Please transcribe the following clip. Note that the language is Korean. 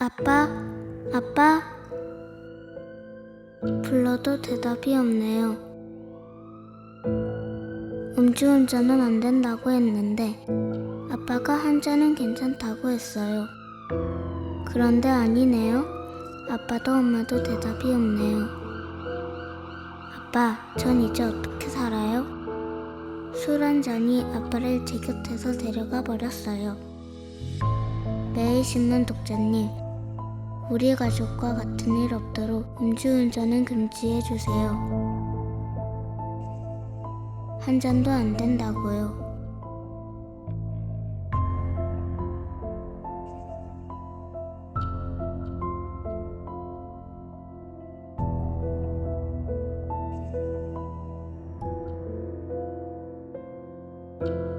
아빠, 아빠. 불러도 대답이 없네요. 음주운전은 안 된다고 했는데 아빠가 한 잔은 괜찮다고 했어요. 그런데 아니네요. 아빠도 엄마도 대답이 없네요. 아빠, 전 이제 어떻게 살아요? 술 한 잔이 아빠를 제 곁에서 데려가 버렸어요. 매일 씹는 독자님, 우리 가족과 같은 일 없도록 음주운전은 금지해 주세요. 한 잔도 안 된다고요. thank